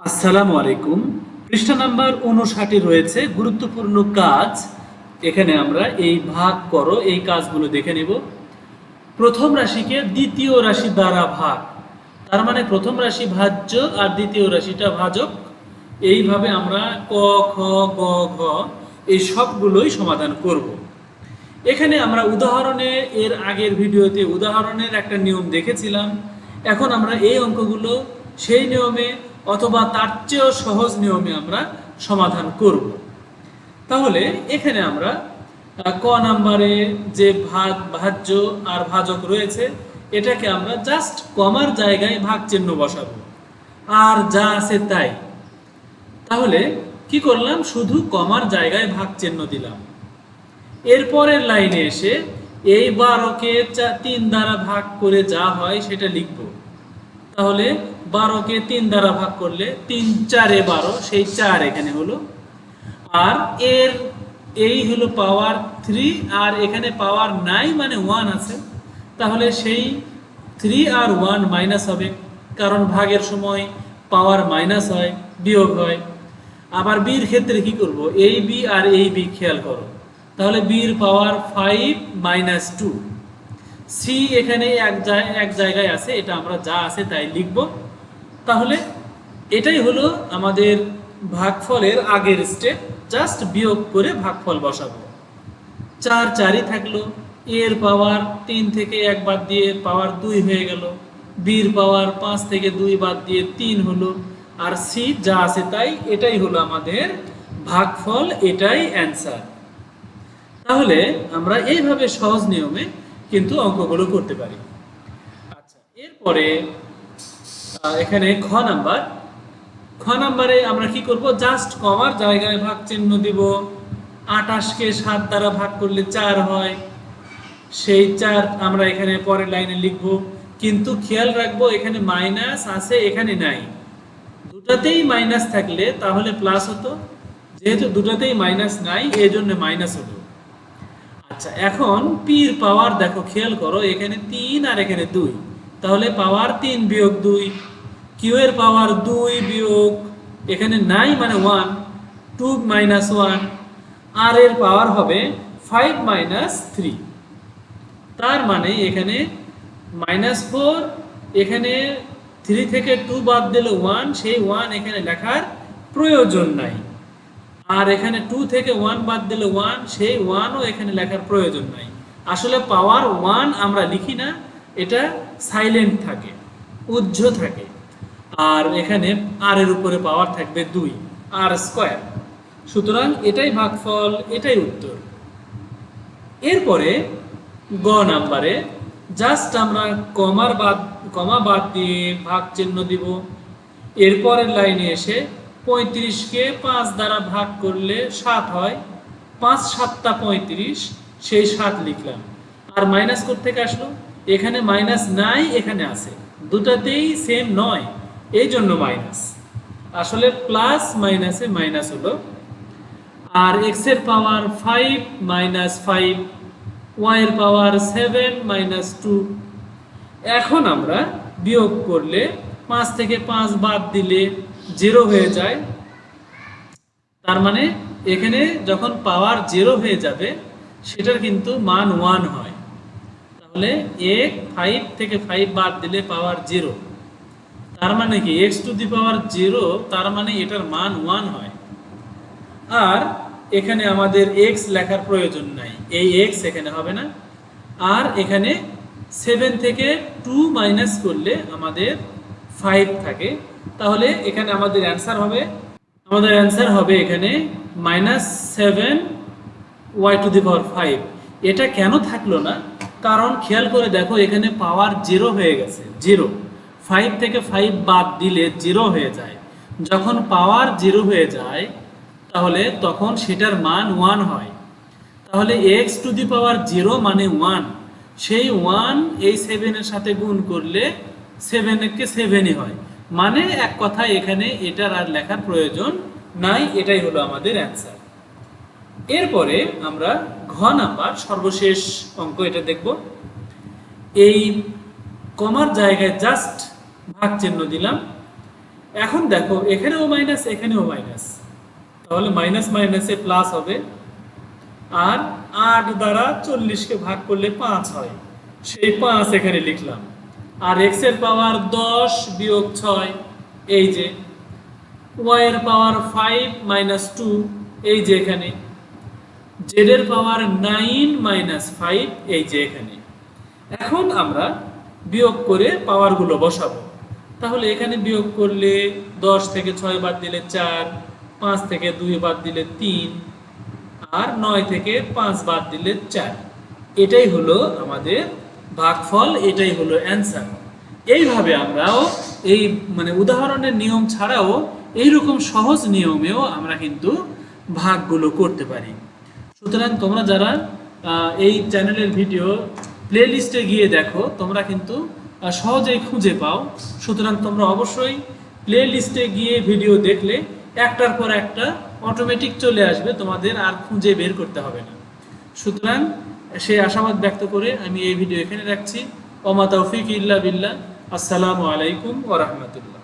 আসসালামু আলাইকুম। পৃষ্ঠা নাম্বার উনষাটে রয়েছে গুরুত্বপূর্ণ কাজ। এখানে আমরা এই ভাগ করো, এই কাজগুলো দেখে নেব। প্রথম রাশিকে দ্বিতীয় রাশি দ্বারা ভাগ। তার মানে প্রথম রাশি ভাজ্য আর দ্বিতীয় রাশিটা ভাজক। এইভাবে আমরা ক, খ, গ, ঘ এই সবগুলোই সমাধান করব। এখানে আমরা উদাহরণে, এর আগের ভিডিওতে উদাহরণের একটা নিয়ম দেখেছিলাম। এখন আমরা এই অঙ্কগুলো সেই নিয়মে অথবা তার চেয়েও সহজ নিয়মে আমরা সমাধান করব। তাহলে এখানে আমরা ক নাম্বারে যে ভাগ, ভাজ্য আর ভাজক রয়েছে, এটাকে আমরা জাস্ট কমার জায়গায় ভাগ চিহ্ন বসাবো। আর যা আছে তাই। তাহলে কি করলাম? শুধু কমার জায়গায় ভাগ চিহ্ন দিলাম। এরপরের লাইনে এসে এই বারোকে তিন দ্বারা ভাগ করে যা হয় সেটা লিখব। তাহলে বারোকে তিন দ্বারা ভাগ করলে তিন চারে বারো, সেই চার এখানে হলো। আর এর, এই হলো পাওয়ার থ্রি আর এখানে পাওয়ার নাই মানে ওয়ান আছে। তাহলে সেই থ্রি আর ওয়ান মাইনাস হবে, কারণ ভাগের সময় পাওয়ার মাইনাস হয়, বিয়োগ হয়। আবার বির ক্ষেত্রে কি করব? এই বি আর এই বি খেয়াল করো। তাহলে বির power five minus two C এখানে এক জায়গায় এক জায়গায় আছে, এটা আমরা যা আছে তাই লিখব। তাহলে এটাই হলো আমাদের ভাগফলের আগের স্টেপ জাস্ট বিয়োগ করে ভাগফল বসাবো। চার চারই থাকল এর পাওয়ার তিন থেকে এক বাদ দিয়ে পাওয়ার দুই হয়ে গেল বির পাওয়ার পাঁচ থেকে দুই বাদ দিয়ে তিন হলো, আর সি যা আছে তাই, এটাই হলো আমাদের ভাগফল, এটাই অ্যান্সার তাহলে আমরা এইভাবে সহজ নিয়মে কিন্তু অঙ্কগুলো করতে পারি। আচ্ছা এরপরে এখানে খ নাম্বার। খ নাম্বারে আমরা কি করব? জাস্ট কমার জায়গায় ভাগ চিহ্ন দিব। আটাশকে সাত দ্বারা ভাগ করলে চার হয়। সেই চার আমরা এখানে পরের লাইনে লিখব। কিন্তু খেয়াল রাখব, এখানে মাইনাস আছে, এখানে নাই। দুটাতেই মাইনাস থাকলে তাহলে প্লাস হতো। যেহেতু দুটাতেই মাইনাস নাই এই জন্য মাইনাস হলো। আচ্ছা এখন পির পাওয়ার দেখো, খেয়াল করো, এখানে তিন আর এখানে দুই। তাহলে পাওয়ার তিন বিয়োগ দুই কিউ এর পাওয়ার দুই বিয়োগ, এখানে নাই মানে ওয়ান টু মাইনাস ওয়ান আর এর পাওয়ার হবে ফাইভ মাইনাস থ্রি তার মানে এখানে মাইনাস ফোর এখানে থ্রি থেকে টু বাদ দিলে ওয়ান সেই ওয়ান এখানে লেখার প্রয়োজন নাই। আর এখানে টু থেকে ওয়ান বাদ দিলে ওয়ান সেই ওয়ানও এখানে লেখার প্রয়োজন নাই। আসলে পাওয়ার ওয়ান আমরা লিখি না, এটা সাইলেন্ট থাকে উজ্জ থাকে। আর এখানে আর এর উপরে পাওয়ার থাকবে দুই আর স্কোয়ার সুতরাং এটাই ভাগফল, এটাই উত্তর। এরপরে গ নাম্বারে জাস্ট আমরা কমার বাদ কমা বাদ দিয়ে ভাগ চিহ্ন দিব। এরপরের লাইনে এসে পঁয়ত্রিশকে পাঁচ দ্বারা ভাগ করলে সাত হয়। পাঁচ সাতটা পঁয়ত্রিশ, সেই সাত লিখলাম। আর মাইনাস থেকে আসলো? এখানে মাইনাস নাই, এখানে আছে। দুটাতেই সেম নয় এই জন্য মাইনাস আসলে প্লাস মাইনাসে মাইনাস হলো। আর এক্সের power five minus five Y এর পাওয়ার সেভেন মাইনাস টু এখন আমরা বিয়োগ করলে পাঁচ থেকে পাঁচ বাদ দিলে জিরো হয়ে যায়, তার মানে এখানে যখন পাওয়ার জিরো হয়ে যাবে, সেটার কিন্তু মান ওয়ান হয়। তাহলে এক ফাইভ থেকে ফাইভ বাদ দিলে পাওয়ার জিরো তার মানে কি? X to the power zero তার মানে এটার মান ওয়ান হয়। আর এখানে আমাদের এক্স লেখার প্রয়োজন নাই। এই এক্স এখানে হবে না। আর এখানে সেভেন থেকে টু মাইনাস করলে আমাদের ফাইভ থাকে। তাহলে এখানে আমাদের অ্যান্সার হবে। আমাদের অ্যান্সার হবে এখানে minus seven Y to the power five এটা কেন থাকল না? কারণ খেয়াল করে দেখো, এখানে পাওয়ার জিরো হয়ে গেছে জিরো ফাইভ থেকে ফাইভ বাদ দিলে জিরো হয়ে যায়। যখন পাওয়ার জিরো হয়ে যায়, তাহলে তখন সেটার মান ওয়ান হয়। তাহলে X to the power zero মানে ওয়ান সেই ওয়ান এই সেভেনের সাথে গুণ করলে সেভেনকে সেভেনই হয়। মানে এক কথায় এখানে এটার আর লেখার প্রয়োজন নাই, এটাই হলো আমাদের অ্যান্সার এরপরে আমরা ঘ নাম্বার সর্বশেষ অঙ্ক এটা দেখব। এই কমার জায়গায় জাস্ট ভাগ চিহ্ন দিলাম। এখন দেখো, এখানেও মাইনাস এখানেও মাইনাস তাহলে মাইনাস মাইনাসে প্লাস হবে। আর আট দ্বারা চল্লিশকে ভাগ করলে পাঁচ হয়। সেই পাঁচ এখানে লিখলাম। আর এক্সের পাওয়ার দশ বিয়োগ ছয়, এই যে। ওয়াই এর পাওয়ার ফাইভ মাইনাস টু এই যে এখানে। জেড এর পাওয়ার নাইন মাইনাস ফাইভ এই যে এখানে। এখন আমরা বিয়োগ করে পাওয়ারগুলো বসাবো। তাহলে এখানে বিয়োগ করলে দশ থেকে ছয় বাদ দিলে চার, পাঁচ থেকে দুই বাদ দিলে তিন, আর নয় থেকে পাঁচ বাদ দিলে চার। এটাই হলো আমাদের ভাগফল এটাই হলো অ্যান্সার এইভাবে আমরাও এই মানে উদাহরণের নিয়ম ছাড়াও এইরকম সহজ নিয়মেও আমরা কিন্তু ভাগগুলো করতে পারি। সুতরাং তোমরা যারা এই চ্যানেলের ভিডিও প্লে লিস্টে গিয়ে দেখো, তোমরা কিন্তু সহজেই খুঁজে পাও। সুতরাং তোমরা অবশ্যই প্লে লিস্টে গিয়ে ভিডিও দেখলে একটার পর একটা অটোমেটিক চলে আসবে, তোমাদের আর খুঁজে বের করতে হবে না। সুতরাং সেই আশাবাদ ব্যক্ত করে আমি এই ভিডিও এখানে রাখছি। ওমা তৌফিক ইল্লা বিল্লাহ। আসসালামু আলাইকুম ওয়া রাহমাতুল্লাহ।